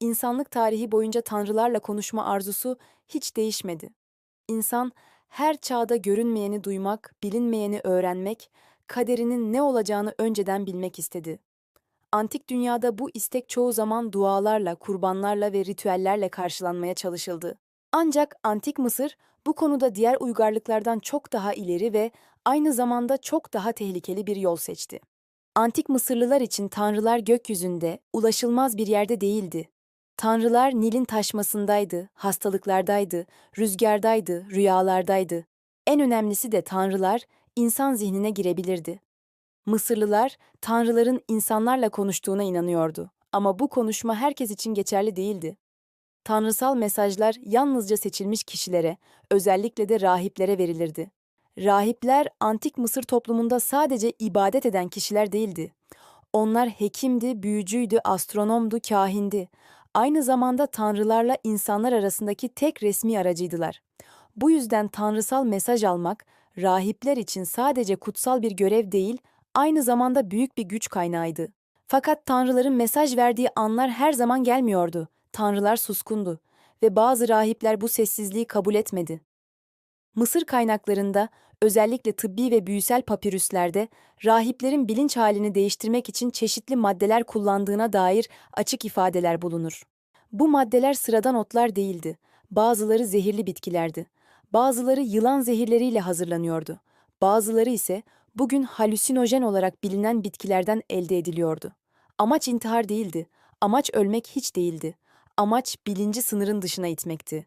insanlık tarihi boyunca tanrılarla konuşma arzusu hiç değişmedi. İnsan her çağda görünmeyeni duymak, bilinmeyeni öğrenmek, kaderinin ne olacağını önceden bilmek istedi. Antik dünyada bu istek çoğu zaman dualarla, kurbanlarla ve ritüellerle karşılanmaya çalışıldı. Ancak Antik Mısır bu konuda diğer uygarlıklardan çok daha ileri ve aynı zamanda çok daha tehlikeli bir yol seçti. Antik Mısırlılar için tanrılar gökyüzünde, ulaşılmaz bir yerde değildi. Tanrılar Nil'in taşmasındaydı, hastalıklardaydı, rüzgardaydı, rüyalardaydı. En önemlisi de tanrılar insan zihnine girebilirdi. Mısırlılar tanrıların insanlarla konuştuğuna inanıyordu. Ama bu konuşma herkes için geçerli değildi. Tanrısal mesajlar yalnızca seçilmiş kişilere, özellikle de rahiplere verilirdi. Rahipler antik Mısır toplumunda sadece ibadet eden kişiler değildi. Onlar hekimdi, büyücüydü, astronomdu, kahindi. Aynı zamanda tanrılarla insanlar arasındaki tek resmi aracıydılar. Bu yüzden tanrısal mesaj almak, rahipler için sadece kutsal bir görev değil, aynı zamanda büyük bir güç kaynağıydı. Fakat tanrıların mesaj verdiği anlar her zaman gelmiyordu. Tanrılar suskundu ve bazı rahipler bu sessizliği kabul etmedi. Mısır kaynaklarında, özellikle tıbbi ve büyüsel papirüslerde, rahiplerin bilinç halini değiştirmek için çeşitli maddeler kullandığına dair açık ifadeler bulunur. Bu maddeler sıradan otlar değildi. Bazıları zehirli bitkilerdi. Bazıları yılan zehirleriyle hazırlanıyordu. Bazıları ise bugün halüsinojen olarak bilinen bitkilerden elde ediliyordu. Amaç intihar değildi. Amaç ölmek hiç değildi. Amaç bilinci sınırın dışına itmekti.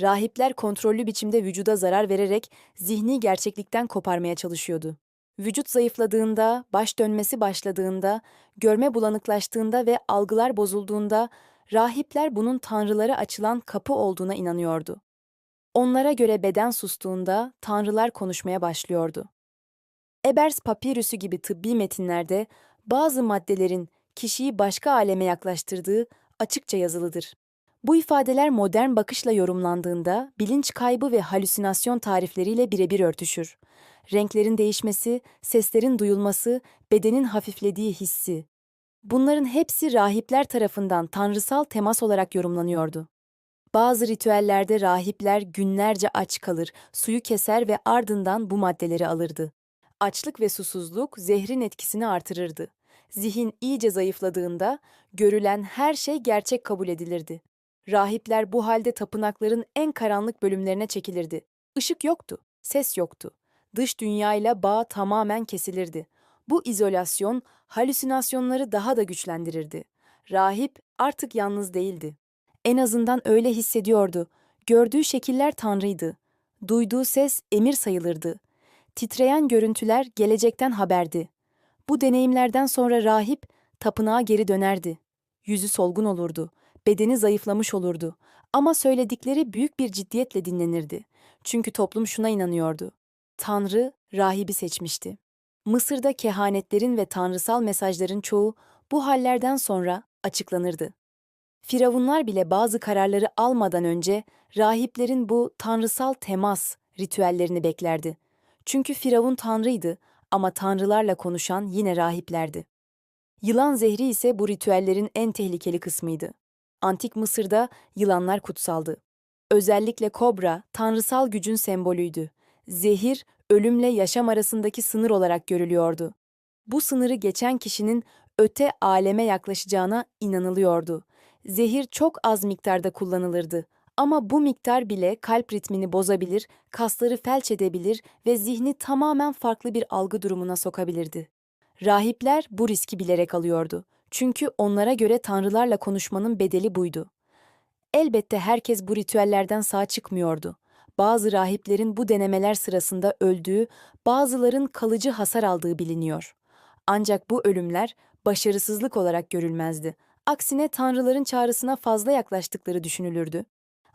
Rahipler kontrollü biçimde vücuda zarar vererek zihni gerçeklikten koparmaya çalışıyordu. Vücut zayıfladığında, baş dönmesi başladığında, görme bulanıklaştığında ve algılar bozulduğunda rahipler bunun tanrılara açılan kapı olduğuna inanıyordu. Onlara göre beden sustuğunda tanrılar konuşmaya başlıyordu. Ebers papirüsü gibi tıbbi metinlerde bazı maddelerin kişiyi başka aleme yaklaştırdığı açıkça yazılıdır. Bu ifadeler modern bakışla yorumlandığında bilinç kaybı ve halüsinasyon tarifleriyle birebir örtüşür. Renklerin değişmesi, seslerin duyulması, bedenin hafiflediği hissi. Bunların hepsi rahipler tarafından tanrısal temas olarak yorumlanıyordu. Bazı ritüellerde rahipler günlerce aç kalır, suyu keser ve ardından bu maddeleri alırdı. Açlık ve susuzluk zehrin etkisini artırırdı. Zihin iyice zayıfladığında görülen her şey gerçek kabul edilirdi. Rahipler bu halde tapınakların en karanlık bölümlerine çekilirdi. Işık yoktu, ses yoktu. Dış dünyayla bağ tamamen kesilirdi. Bu izolasyon halüsinasyonları daha da güçlendirirdi. Rahip artık yalnız değildi. En azından öyle hissediyordu. Gördüğü şekiller tanrıydı. Duyduğu ses emir sayılırdı. Titreyen görüntüler gelecekten haberdi. Bu deneyimlerden sonra rahip tapınağa geri dönerdi. Yüzü solgun olurdu, bedeni zayıflamış olurdu ama söyledikleri büyük bir ciddiyetle dinlenirdi. Çünkü toplum şuna inanıyordu. Tanrı rahibi seçmişti. Mısır'da kehanetlerin ve tanrısal mesajların çoğu bu hallerden sonra açıklanırdı. Firavunlar bile bazı kararları almadan önce rahiplerin bu tanrısal temas ritüellerini beklerdi. Çünkü Firavun tanrıydı ama tanrılarla konuşan yine rahiplerdi. Yılan zehri ise bu ritüellerin en tehlikeli kısmıydı. Antik Mısır'da yılanlar kutsaldı. Özellikle kobra tanrısal gücün sembolüydü. Zehir, ölümle yaşam arasındaki sınır olarak görülüyordu. Bu sınırı geçen kişinin öte aleme yaklaşacağına inanılıyordu. Zehir çok az miktarda kullanılırdı ama bu miktar bile kalp ritmini bozabilir, kasları felç edebilir ve zihni tamamen farklı bir algı durumuna sokabilirdi. Rahipler bu riski bilerek alıyordu. Çünkü onlara göre tanrılarla konuşmanın bedeli buydu. Elbette herkes bu ritüellerden sağ çıkmıyordu. Bazı rahiplerin bu denemeler sırasında öldüğü, bazıların kalıcı hasar aldığı biliniyor. Ancak bu ölümler başarısızlık olarak görülmezdi. Aksine tanrıların çağrısına fazla yaklaştıkları düşünülürdü.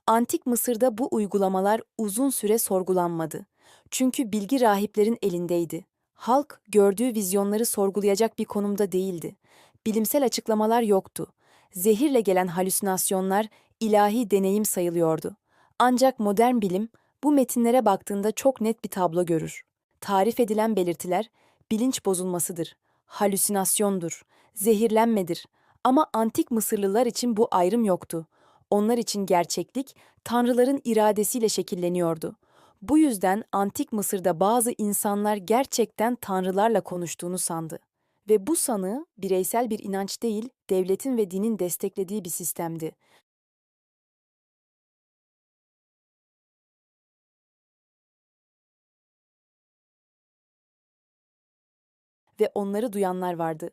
Antik Mısır'da bu uygulamalar uzun süre sorgulanmadı. Çünkü bilgi rahiplerin elindeydi. Halk gördüğü vizyonları sorgulayacak bir konumda değildi. Bilimsel açıklamalar yoktu. Zehirle gelen halüsinasyonlar ilahi deneyim sayılıyordu. Ancak modern bilim bu metinlere baktığında çok net bir tablo görür. Tarif edilen belirtiler bilinç bozulmasıdır, halüsinasyondur, zehirlenmedir. Ama antik Mısırlılar için bu ayrım yoktu. Onlar için gerçeklik tanrıların iradesiyle şekilleniyordu. Bu yüzden antik Mısır'da bazı insanlar gerçekten tanrılarla konuştuğunu sandı. Ve bu sanı bireysel bir inanç değil, devletin ve dinin desteklediği bir sistemdi. Ve onları duyanlar vardı.